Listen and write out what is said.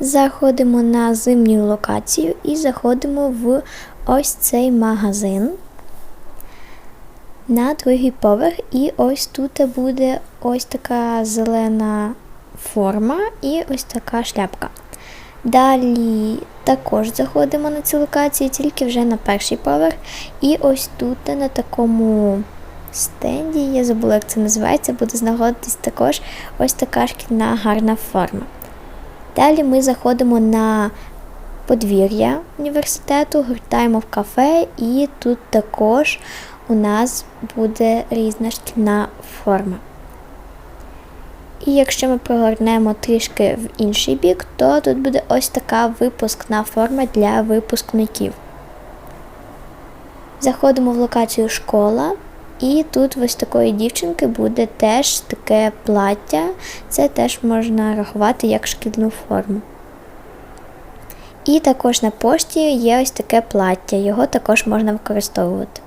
Заходимо на зимню локацію і заходимо в ось цей магазин на другий поверх. І ось тут буде ось така зелена форма і ось така шляпка. Далі також заходимо на цю локацію, тільки вже на перший поверх. І ось тут на такому стенді, я забула, як це називається, буде знаходитись також ось така шкільна гарна форма. Далі ми заходимо на подвір'я університету, гортаємо в кафе, і тут також у нас буде різна шкільна форма. І якщо ми прогорнемо трішки в інший бік, то тут буде ось така випускна форма для випускників. Заходимо в локацію школа, і тут ось такої дівчинки буде теж таке плаття. Це теж можна рахувати як шкільну форму. І також на пошті є ось таке плаття, його також можна використовувати.